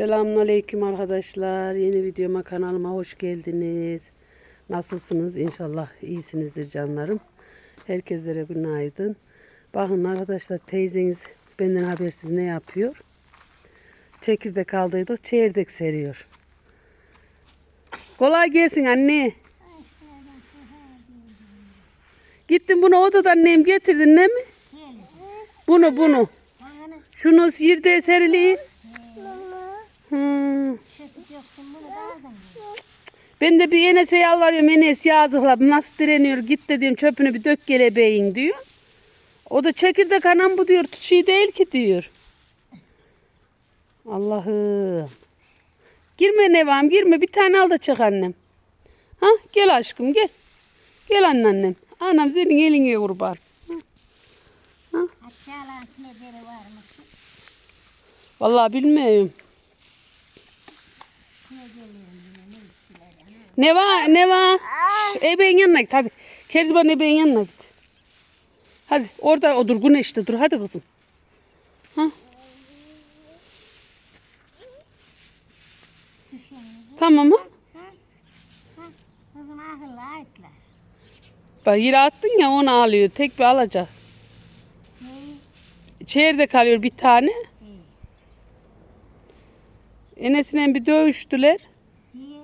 Selamünaleyküm arkadaşlar. Yeni videoma kanalıma hoş geldiniz. Nasılsınız? İnşallah iyisinizdir canlarım. Herkeslere günaydın. Bakın arkadaşlar teyzeniz benden habersiz ne yapıyor? Çekirdek aldıydık, çekirdek seriyor. Kolay gelsin anne. Gittin bunu odadan annem getirdin ne mi? Bunu bunu. Şunu yerde serileyin. Hmm. Ben de bir Enes'e yalvarıyorum. Enes yazıkla bu nasıl direniyor git de diyorum çöpünü bir dök gele beyin diyor. O da çekirdek anam bu diyor şey değil ki diyor. Allah'ım. Girme Nevam girme bir tane al da çık annem. Ha gel aşkım gel. Gel anneannem. Anam senin eline kurban. Mı? Vallahi bilmiyorum. Ne var ne var? Ebeğin yanına git hadi. Kerziban ebeğin yanına git. Hadi orada otur güneşte dur hadi kızım. Ha? Tamam? Kızım ayıtlar. Bak yere attın ya onu alıyor. Tek bir alacak. Ne? Çeyirde kalıyor bir tane. Enes'le bir dövüştüler. Diye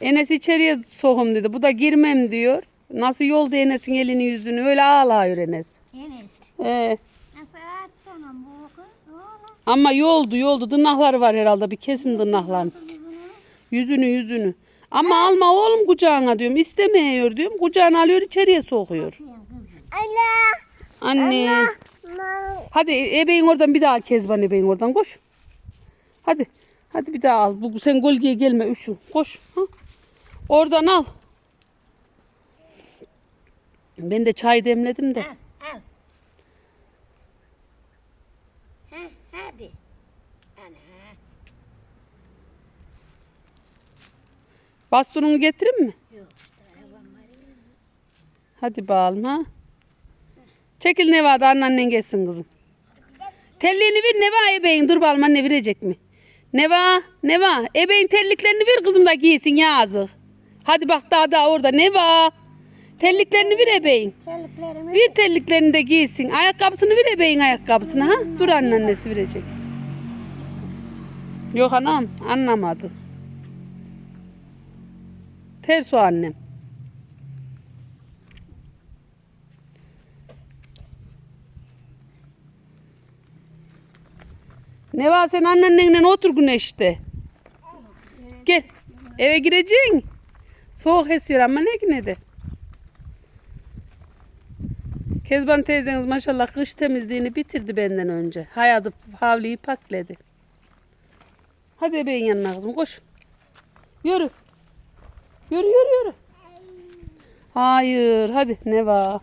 Enes içeriye sokum dedi. Bu da girmem diyor. Nasıl yoldu Enes'in elini yüzünü öyle ağlıyor Enes. Enes. Ee, ama yoldu yoldu tırnakları var herhalde bir kesim tırnakların. Yüzünü yüzünü. Ama alma oğlum kucağına diyorum. İstemiyor diyorum. Kucağına alıyor içeriye sokuyor. Anne. Anne. Hadi ebeğin oradan bir daha Kezban ebeğin oradan koş. Hadi. Hadi bir daha al. Bu, sen gölgeye gelme üşün. Koş. Ha? Oradan al. Ben de çay demledim de. Al. Al. Ha, hadi. Ana. Bastonunu getireyim mi? Yok. Hadi bağalım ha. Çekil Neva da anneannen gelsin kızım. Telliğini ver Neva ebeğin. Dur bakalım anne verecek mi? Neva, Neva. Ebeğin terliklerini ver kızım da giysin yazık. Hadi bak daha daha orada Neva. Terliklerini ver ebeğin. Terliklerimi. Bir terliklerini de giysin. Ayakkabısını ver ebeğin ayakkabısını ha. Dur anneannesi verecek. Yok anam anlamadı. Ters o annem. Ne var sen annenle otur güneşte. Gel. Eve gireceksin. Soğuk esiyor ama ne yine de. Kezban teyzeniz maşallah kış temizliğini bitirdi benden önce. Hayadı havliyi pakledi. Hadi bebeğin yanına kızım koş. Yürü. Yürü yürü yürü. Hayır hadi ne var?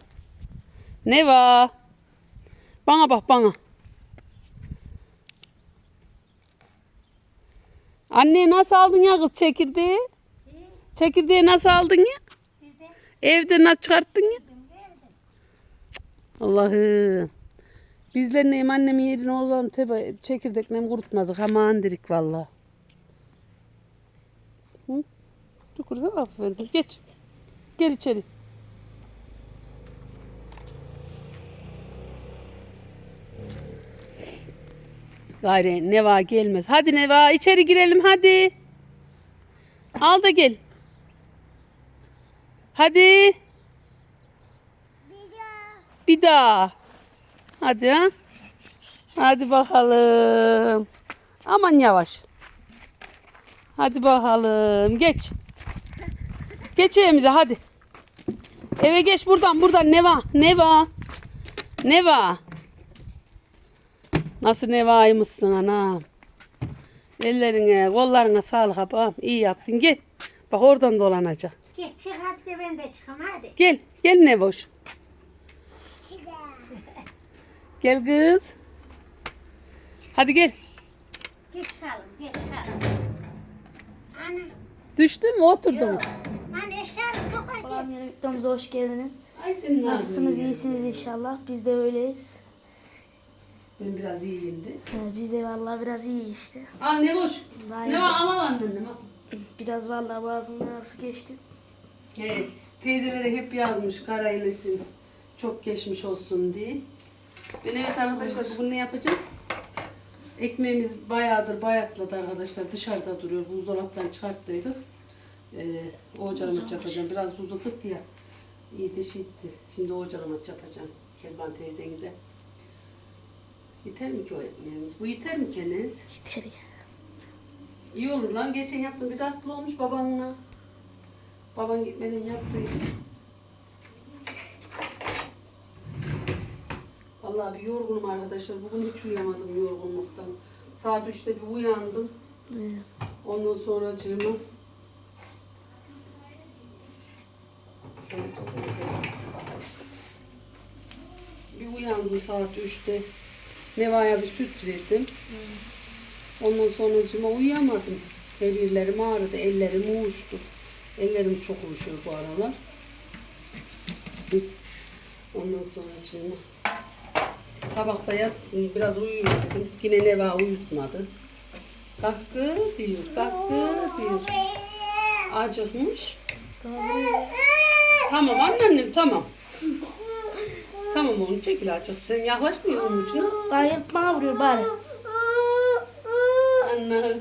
Ne var? Bana bak bana. Anne nasıl aldın ya kız çekirdeği? Çekirdeği nasıl aldın ya? Evde nasıl çıkarttın ya? Allah'ım. Bizler neyim annemin yerine olan tebe çekirdekle kurutmazdık. Aman dirik valla. Hı? Dur aferin. Geç. Gel içeri. Gayri Neva gelmez. Hadi Neva içeri girelim hadi. Al da gel. Hadi. Bir daha. Hadi ha. Hadi bakalım. Aman yavaş. Hadi bakalım. Geç. Geç evimize hadi. Eve geç buradan buradan. Ne var? Ne var? Ne var? Nasıl nevaymışsın anam. Ellerine, kollarına sağlık abam. İyi yaptın. Gel. Bak oradan dolanacak. Gel çık hadi ben de çıkayım hadi. Gel. Gel ne boş. Gel kız. Hadi gel. Geç çıkalım geç çıkalım. Ana. Düştün mü oturdun mu? Anne eşyalı sokar gel. Yeni videomuza hoş geldiniz. Ay Nasılsınız, iyisiniz inşallah. Biz de öyleyiz. Ben biraz iyiyimdi. Ha, biz de vallahi biraz iyi işte. Al ne boş. Ne var al annem al. Biraz vallahi boğazımın ağrısı geçti. He, teyzelere hep yazmış kara ilesin. Çok geçmiş olsun diye. Ben evet arkadaşlar bugün ne yapacağım? Ekmeğimiz bayağıdır bayatladı arkadaşlar. Dışarıda duruyor. Buzdolaptan çıkarttıydık. Ee, oğacalamaç yapacağım. Biraz tuzladık ya. İyi de şitti. Şimdi oğacalamaç yapacağım. Kezban teyzenize. Yeter mi ki o ekmeğimiz? Bu yeter mi Keniz? Yeter ya. İyi olur lan. Geçen yaptım bir tatlı olmuş babanla. Baban gitmeden yaptıydı. Vallahi bir yorgunum arkadaşlar. Bugün hiç uyuyamadım yorgunluktan. Saat 3'te bir uyandım. Evet. Ondan sonra toplayalım. Bir uyandım saat 3'te. Neva'ya bir süt verdim. Ondan sonra cıma uyuyamadım. Her yerlerim ağrıdı, ellerim uyuştu. Ellerim çok uyuşuyor bu aralar. Ondan sonra cıma. Sabah da yat, biraz uyuyayım dedim. Yine Neva uyutmadı. Kalkı diyor, kalkı diyor. Acıkmış. Tamam anneannem tamam. Tamam oğlum çekil açık. Sen yaklaştın ya onun ucuna. Daha hep bana vuruyor bari. Anne.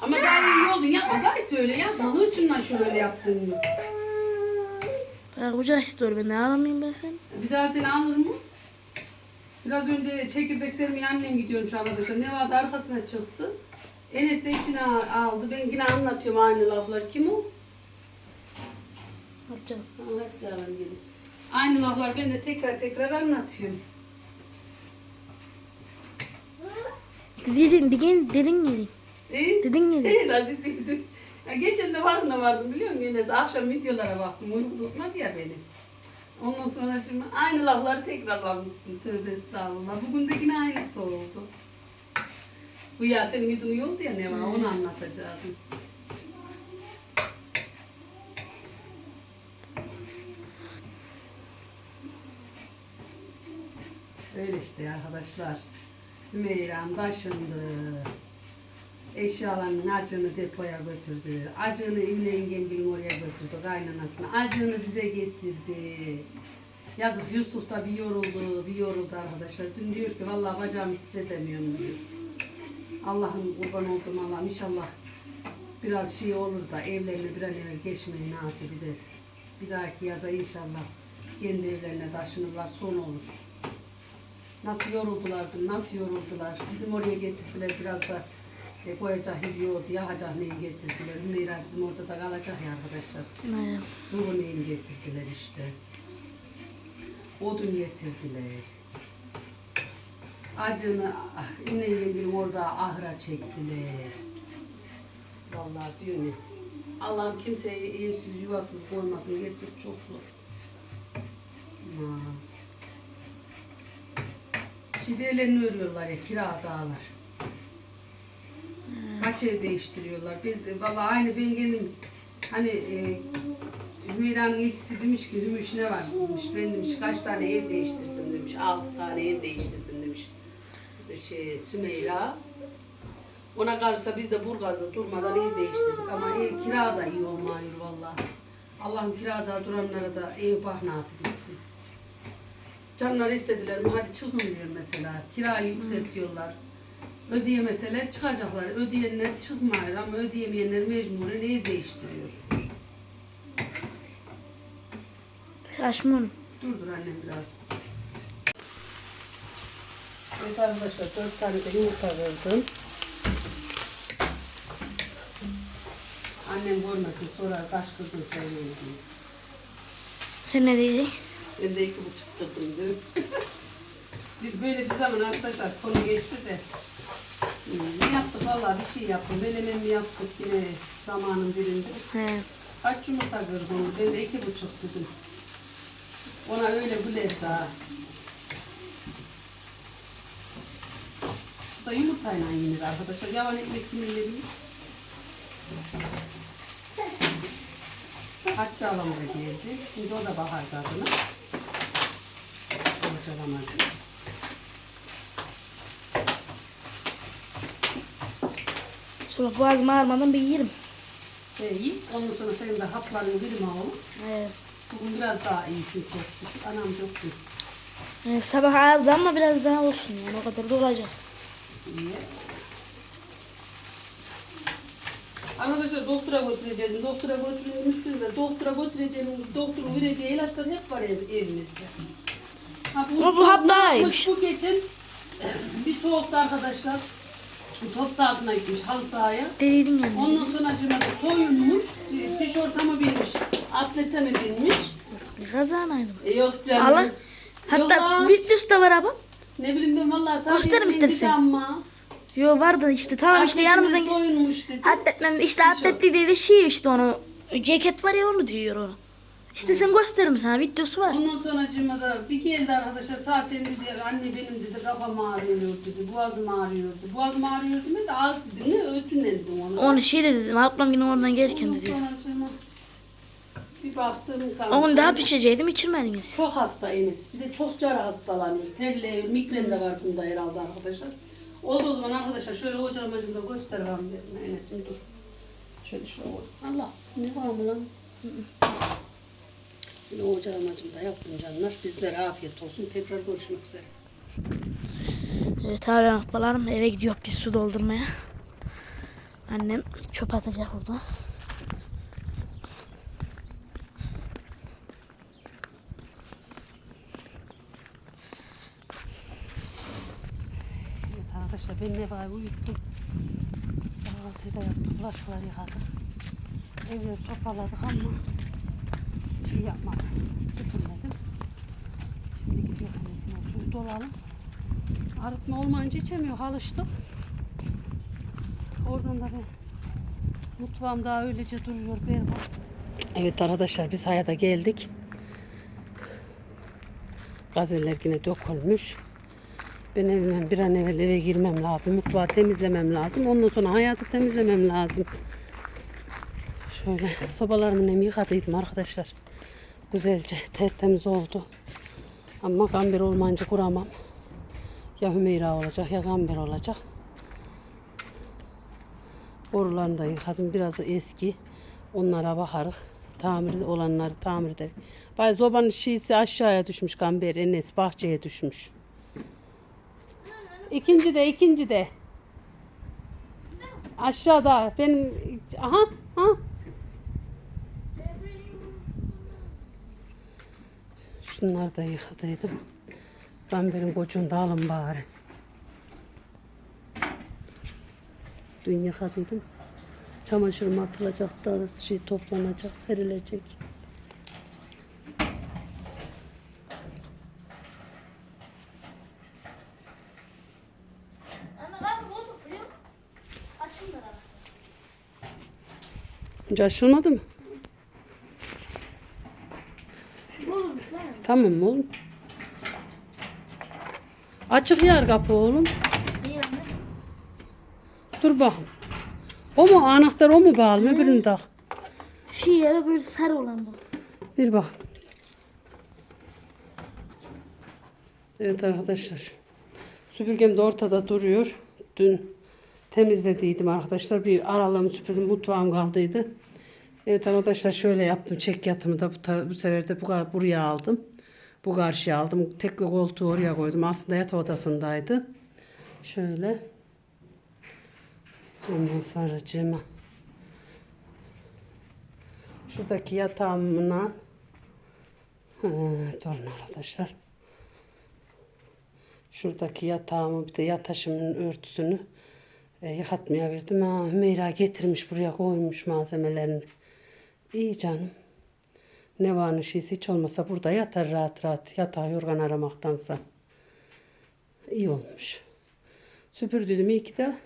Ama daha iyi oldun yapma. Daha söyle yapma. Hırçından şöyle yaptın mı? Daha kucak istiyor ben ne aramayayım ben seni. Bir daha seni alır mı? Biraz önce çekirdek sermeye annem gidiyorum şu arkadaşlar. Ne vardı arkasına çıktı. Enes de içine aldı. Ben yine anlatıyorum aynı laflar. Kim o? Yapacağım. Ha, hadi canım gelin. Aynı laflar ben de tekrar tekrar anlatıyorum. Dedin, dedin, dedin dedin. E? Dedin mi? Değil dedim. Ya geçen de farkına vardım biliyor musun Enes? Akşam videolara baktım. Uyku tutmadı ya beni. Ondan sonra şimdi aynı lafları tekrarlamışsın. Tövbe estağfurullah. Bugün de yine aynısı oldu. Bu ya senin yüzün iyi oldu ya ne var onu anlatacaktım. Öyle işte arkadaşlar. Hümeyram taşındı. Eşyalarının acını depoya götürdü. Acını İmle yengemgilin oraya götürdü kaynanasına. Acını bize getirdi. Yazık Yusuf da bir yoruldu, bir yoruldu arkadaşlar. Dün diyor ki vallahi bacağımı hissedemiyorum diyor. Allah'ım kurban oldum Allah'ım inşallah biraz şey olur da evlerine bir an evvel geçmeyi nasip eder. Bir dahaki yaza inşallah kendi evlerine taşınırlar son olur. Nasıl yoruldular nasıl yoruldular. Bizim oraya getirdiler biraz da e, koyacak yer yoktu, yakacak neyi getirdiler. Hümeyra bizim orada da kalacak ya arkadaşlar. Ne? Duru neyin getirdiler işte. Odun getirdiler. Acını ah, ineğin bir orada ahıra çektiler. Vallahi diyor ne? Allah'ım kimseyi evsiz yuvasız koymasın. Gerçek çok zor. Ha. Şidelerini örüyorlar ya kira dağlar. Kaç ev değiştiriyorlar. Biz e, vallahi aynı ben geldim. Hani e, Hümeyra'nın ilkisi demiş ki Hümüş ne var demiş. Ben demiş kaç tane ev değiştirdim demiş. Altı tane ev değiştirdim demiş. Şey, Sümeyra. Ona kalırsa biz de Burgaz'da durmadan ev değiştirdik. Ama ev kira da iyi olmuyor vallahi. Allah'ım kirada duranlara da ev bah nasip etsin. Canlar istediler mi? Hadi çıkın diyor mesela. Kirayı yükseltiyorlar. Ödeyemeseler çıkacaklar. Ödeyenler çıkmıyor ama ödeyemeyenler mecburen ev değiştiriyor. Şaşmın. Dur dur annem biraz. Evet arkadaşlar dört tane de yumurta kırdım. Annem görmesin sonra kaç kırdın söyleyin diye. Sen ne diyeceksin? Ben de iki buçuk kırdım dedim. Bir böyle bir zaman arkadaşlar konu geçti de. Ne yaptık valla bir şey yaptım. Melemen mi yaptık yine zamanın birinde. He. Kaç yumurta kırdım? Ben de iki buçuk dedim. Ona öyle güler daha. Bu da yumurtayla yenir arkadaşlar. Yavan ekmek kimi yiyebilir? Hatice alam da geldi. Şimdi o da bakar tadına kurtaramadım. İşte bak boğazımı ağrımadan bir yerim. Ee, iyi. Ondan sonra senin de hapların gülüm oğlum. Evet. Bugün biraz daha iyi çünkü. Anam çok iyi. Evet, sabah ağrıdı ama biraz daha olsun. Yani o kadar da olacak. İyi. Arkadaşlar doktora götüreceğim, doktora götüreceğim, doktora götüreceğim, doktorun vereceği ilaçlar hep var ev, evimizde. Ha, Ama bu çok hap daha iyiymiş. Bu geçen bir soğukta arkadaşlar. Top sahasına gitmiş halı sahaya. Deliydim yani. Ondan sonra cümlede soyunmuş. Tişörte mi binmiş? Atlete mi binmiş? Kazanaydım. E, yok canım. Allah. Hatta videosu da var abi. Ne bileyim ben vallahi sadece Gösterim istersen. Ama. Yo vardı işte tamam işte yanımızdan Atletine soyunmuş dedi. Atletlen işte atletli dedi şey işte onu ceket var ya onu diyor onu. İşte sen gösteririm sana videosu var. Ondan sonra cümlede bir geldi arkadaşlar zaten dedi anne benim dedi kafam ağrıyor dedi boğazım ağrıyor dedi. Boğazım ağrıyor dedi de ağız dedi ne ötünledim onu. Onu şey de dedim ablam yine oradan gelirken Ondan dedi. sonra cıma, bir baktım Onu kanka. daha pişecektim içirmediniz. Çok hasta Enes. Bir de çok cara hastalanıyor. Terle, migren de var bunda herhalde arkadaşlar. Oldu o zaman arkadaşlar şöyle hocam bacım da göster bana bir Enes'im dur. Şöyle koy. Allah ne var mı lan? Yine hocam bacım da yaptım canlar. Bizlere afiyet olsun. Tekrar görüşmek üzere. Evet abi ablalarım eve gidiyor bir su doldurmaya. Annem çöp atacak burada. Evet arkadaşlar ben Neva'yı uyuttum. Kahvaltıyı da yaptık. Bulaşıkları yıkadık. Evleri toparladık ama şey yapmadım. Süpürmedim. Şimdi gidiyor annesine suyu dolalım. Arıtma olmayınca içemiyor. Alıştım. Oradan da ben mutfağım daha öylece duruyor berbat. Evet arkadaşlar biz hayata geldik. Gazeller yine dökülmüş. Ben evime bir an evvel eve girmem lazım. Mutfağı temizlemem lazım. Ondan sonra hayatı temizlemem lazım. Şöyle sobalarımı nem yıkadıydım arkadaşlar. Güzelce tertemiz oldu. Ama gamber olmayınca kuramam. Ya Hümeyra olacak ya gamber olacak. Borularını da yıkadım. Biraz eski. Onlara bakarız. Tamir olanları tamir eder. Bay zobanın şişesi aşağıya düşmüş gamber. Enes bahçeye düşmüş. İkinci de ikinci de. Aşağıda benim aha ha. Şunları da yıkadıydım. Ben benim koçunu da alın bari. Dün yıkadıydım. Çamaşırım atılacak da şey toplanacak, serilecek. Hiç açılmadı mı? Bozulmuş lan. Tamam oğlum. Açık yer kapı oğlum. İyi anne. Dur bakın. O mu anahtar o mu bağlı? Öbürünü tak. Şu yere böyle sarı olan bu. Bir bak. Evet arkadaşlar. Süpürgem de ortada duruyor. Dün temizlediydim arkadaşlar. Bir aralığımı süpürdüm. Mutfağım kaldıydı. Evet arkadaşlar şöyle yaptım. Çek yatımı da bu, bu sefer de bu, buraya aldım. Bu karşıya aldım. Tekli koltuğu oraya koydum. Aslında yatak odasındaydı. Şöyle. Ondan sonra cima. Şuradaki yatağımla durun arkadaşlar. Şuradaki yatağımı bir de yataşımın örtüsünü e, yıkatmaya verdim. Ha, Hümeyra getirmiş buraya koymuş malzemelerini. İyi canım. Ne var ne şeysi hiç olmasa burada yatar rahat rahat. Yatağı yorgan aramaktansa. İyi olmuş. Süpürdüydüm iyi ki de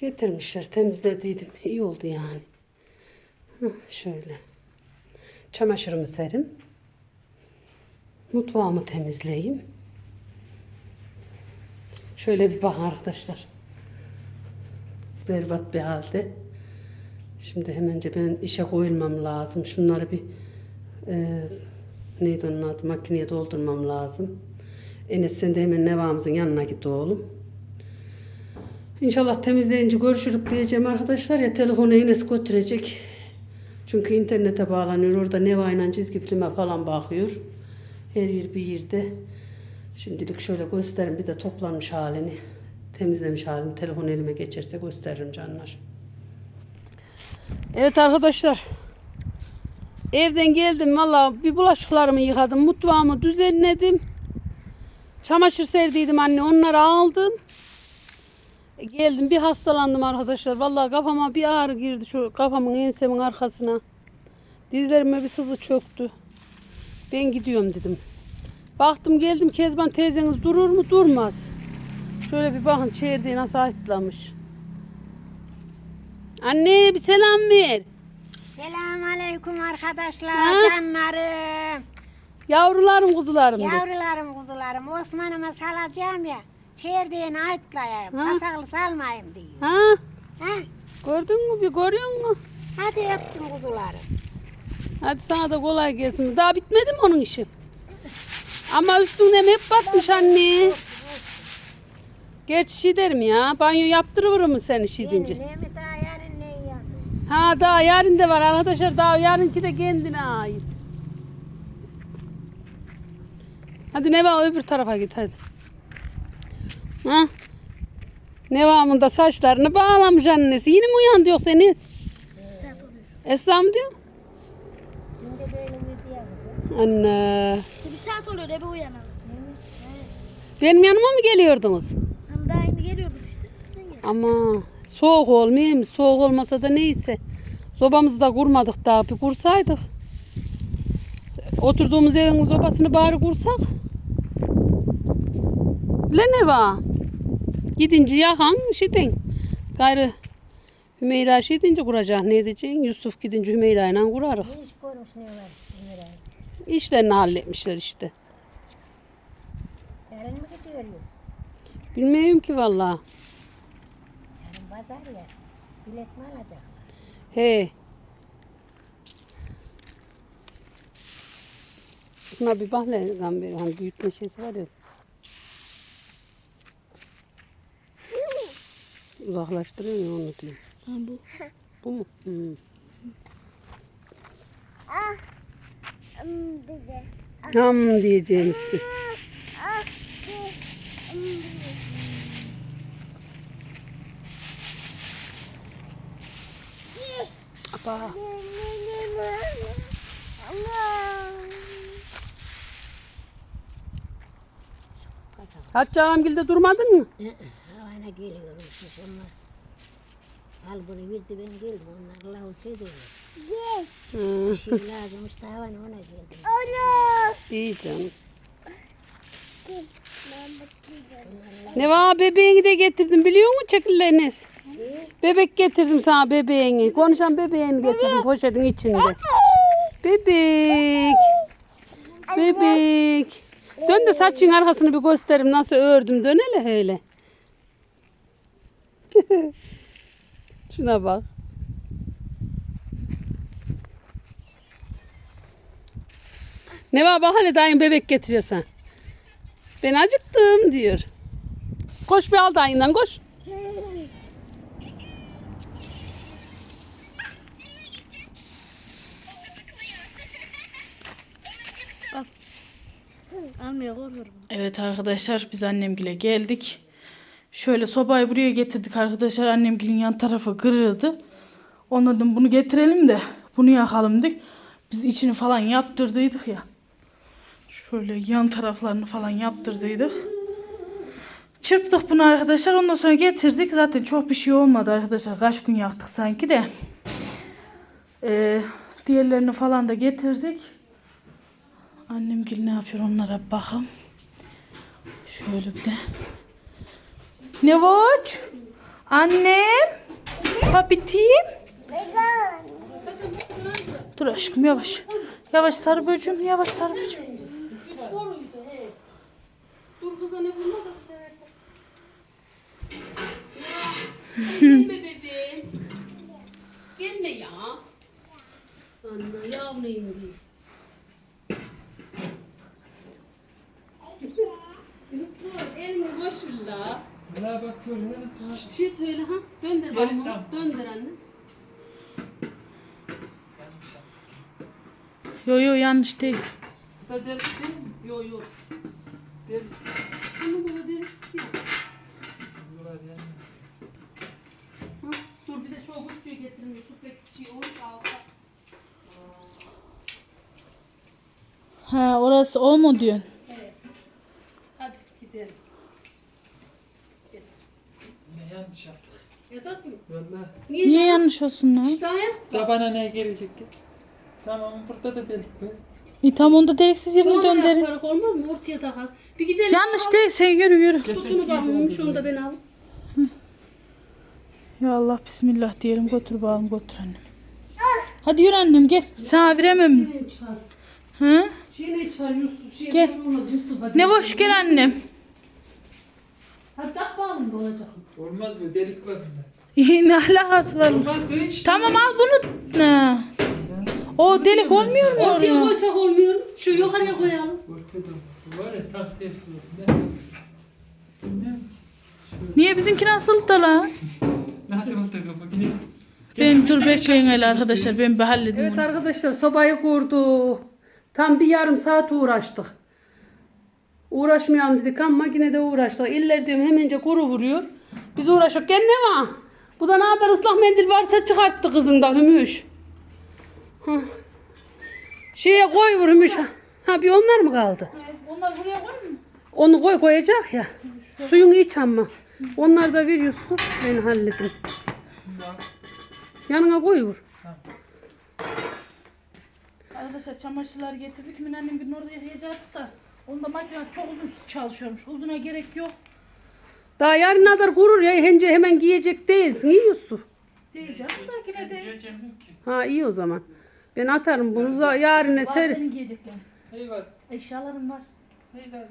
getirmişler temizlediydim. İyi oldu yani. Şöyle. Çamaşırımı serim. Mutfağımı temizleyeyim. Şöyle bir bakın arkadaşlar. Berbat bir halde. Şimdi hemence ben işe koyulmam lazım. Şunları bir e, neydi onun adı makineye doldurmam lazım. Enes sen de hemen Nevamızın yanına git oğlum. İnşallah temizleyince görüşürük diyeceğim arkadaşlar ya telefonu Enes götürecek. Çünkü internete bağlanıyor. Orada Neva ile çizgi filme falan bakıyor. Her yer bir yerde. Şimdilik şöyle göstereyim bir de toplanmış halini. Temizlemiş halini. Telefon elime geçerse gösteririm canlar. Evet arkadaşlar. Evden geldim valla bir bulaşıklarımı yıkadım. Mutfağımı düzenledim. Çamaşır serdiydim anne onları aldım. E, Geldim bir hastalandım arkadaşlar. Vallahi kafama bir ağrı girdi şu kafamın ensemin arkasına. Dizlerime bir sızı çöktü. Ben gidiyorum dedim. Baktım geldim Kezban teyzeniz durur mu? Durmaz. Şöyle bir bakın çeyreği nasıl ayıtlamış. Anne bir selam ver. Selamun aleyküm arkadaşlar, Ha? canlarım. Yavrularım kuzularım de. Yavrularım, kuzularım. Osman'ıma salacağım ya. Çerdeğini ayıtlayayım. Ha? Pasaklı salmayayım diyor. Ha? Ha? Gördün mü bir görüyor musun? Hadi yaptım kuzularım. Hadi sana da kolay gelsin. Daha bitmedi mi onun işi? Ama üstünden hep batmış anne. Geç şey derim ya. Banyo yaptırır mı sen işi deyince? Ne mi daha yarın ne yapayım? Ha daha yarın da var arkadaşlar. Daha yarınki de kendine ait. Hadi Neva öbür tarafa git hadi. Ha? Neva'mın da saçlarını bağlamış annesi. Yine mi uyandı yoksa Enes? Esra mı diyor? Böyle Anne. Bir saat oluyor ebe uyanalım. Benim yanıma mı geliyordunuz? Hem daha yeni geliyorduk işte. Ama soğuk olmuyor mu? Soğuk olmasa da neyse. Sobamızı da kurmadık daha. Bir kursaydık. Oturduğumuz evin sobasını bari kursak. Le ne var? Gidince yahan şidin. Gayrı Hümeyra şidince kuracak ne diyeceksin? Yusuf gidince Hümeyra ile kurarız. iş konuş ne var? Ömür İşlerini halletmişler işte. Yarın mı gidiyoruz? Bilmiyorum ki vallahi. Pazar ya. Bilet mi alacak? He. Şuna bir bak lan gamberi. Hani büyütme şeysi var ya. Uzaklaştırıyor ya onu diyor. Ha bu. Bu mu? Hmm. Ham diyeceğimiz. Apa. Hatice Ağamgil'de durmadın mı? Havana geliyormuş onlar. Al bunu verdi ben geldim. Onlar lahu seviyor. Hı, Bir şey lazımmış da havana ona geldim. iyi canım. Ne var bebeğini de getirdim biliyor musun çekilleriniz? Bebek getirdim sana bebeğini. Konuşan bebeğini getirdim poşetin içinde. Bebek. Bebek. Dön de saçın arkasını bir göstereyim nasıl ördüm. Dön hele öyle. Şuna bak. Ne var bak hele dayın bebek getiriyorsan. Ben acıktım diyor. Koş bir al dayından koş. Evet arkadaşlar biz annemgile geldik. Şöyle sobayı buraya getirdik arkadaşlar. Annemgilin yan tarafı kırıldı. Dedim bunu getirelim de bunu yakalım dedik. Biz içini falan yaptırdıydık ya. Şöyle yan taraflarını falan yaptırdıydık. Çırptık bunu arkadaşlar. Ondan sonra getirdik. Zaten çok bir şey olmadı arkadaşlar. Kaç gün yaktık sanki de. Ee, diğerlerini falan da getirdik. Annemgil ne yapıyor onlara bir bakın. Şöyle bir de. Ne var? Annem. Papitim. Dur aşkım yavaş. Yavaş sarı böcüm yavaş sarı böcüm. Kız anne vurma da bu sefer. Gelme bebeğim. Gelme ya. Anne yavruyum diye. Yusuf elini boş ver la. Şey öyle ha. Döndür bana onu. Döndür anne. Yo yo yanlış değil. Yo yo. Bunu burada derisi ya. Hı, Dur bir de şu hutçuyu getirin. Su pek olur alta. Ha orası o mu diyorsun? Evet. Hadi gidelim. Getir. Ne yanlış yaptık. Esas mı? Valla. Niye? Niye yanlış olsun lan? İşte ya. Da bana ne gelecek ki? Tamam burada da delik var. İyi tamam onu da deliksiz yerine Sonra döndürün. yaparız olmaz mı? Ortaya takar. Bir gidelim. Yanlış değil sen yürü yürü. Tutunu bakmam şunu da ben al. Ya Allah bismillah diyelim götür bakalım götür annem. Hadi yürü annem gel. Sana veremem. Yine çağır. Hı? Şey çağır Yusuf. Şey Gel. olmaz Yusuf hadi. Ne boş gel annem. Hadi tak bağlı da olacak. Olmaz mı? Delik var bunda. İyi ne alakası var? Olmaz mı hiç? Tamam al bunu. Ne? O delik olmuyor mu Ortaya oraya? koysak olmuyor. Şu yukarıya koyalım. Ortada var ya? Niye bizimki nasıl da? Nasıl oldu kapı? Ben dur bekleyin hele arkadaşlar ben bir halledeyim Evet bunu. arkadaşlar sobayı kurduk. Tam bir yarım saat uğraştık. Uğraşmayalım dedik ama yine de uğraştık. İller diyorum hemence kuru vuruyor. Biz uğraşırken ne var? Bu da ne kadar ıslak mendil varsa çıkarttı kızın da Hümüş. Şeye koy vur Hümüş. Ha bir onlar mı kaldı? Onlar buraya koy mu? Onu koy koyacak ya. Suyunu iç ama. Onlar da ver Yusuf. Ben hallederim. Yanına koy vur. Arkadaşlar çamaşırlar getirdik. Min annem bir orada yıkayacaktık da. Onda makinesi çok uzun çalışıyormuş. Uzuna gerek yok. Daha yarın kadar kurur ya. Hence hemen giyecek değilsin. İyi Yusuf. Diyeceğim da yine de. Ha iyi o zaman. Ben atarım bunu za- yarın Var ser. senin giyeceklerin. Eyvallah. Eşyalarım var. Eyvallah.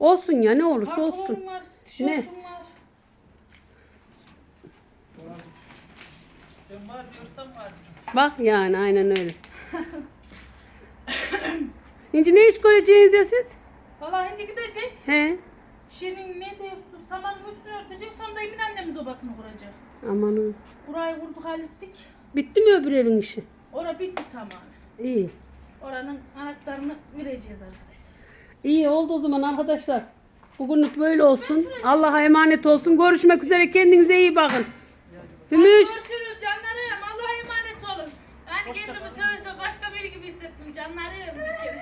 Olsun ya ne olursa olsun. Pantolonum var. Tişörtüm var. Ben var diyorsam var. Bak yani aynen öyle. Şimdi ne iş göreceğiniz ya siz? Vallahi şimdi gidecek. He. Şirin ne diyorsun? Samanın üstünü örtecek. Sonra da Emin annemin sobasını kuracak. Amanın. Burayı kurduk hallettik. Bitti mi öbür evin işi? Ora bitti tamamen. İyi. Oranın anahtarını vereceğiz arkadaşlar. İyi oldu o zaman arkadaşlar. Bugünlük böyle olsun. Allah'a emanet olsun. Görüşmek üzere. Kendinize iyi bakın. Hümüş. Görüşürüz canlarım. Allah'a emanet olun. Ben kendimi tövbe başka biri gibi hissettim canlarım. Bir kere.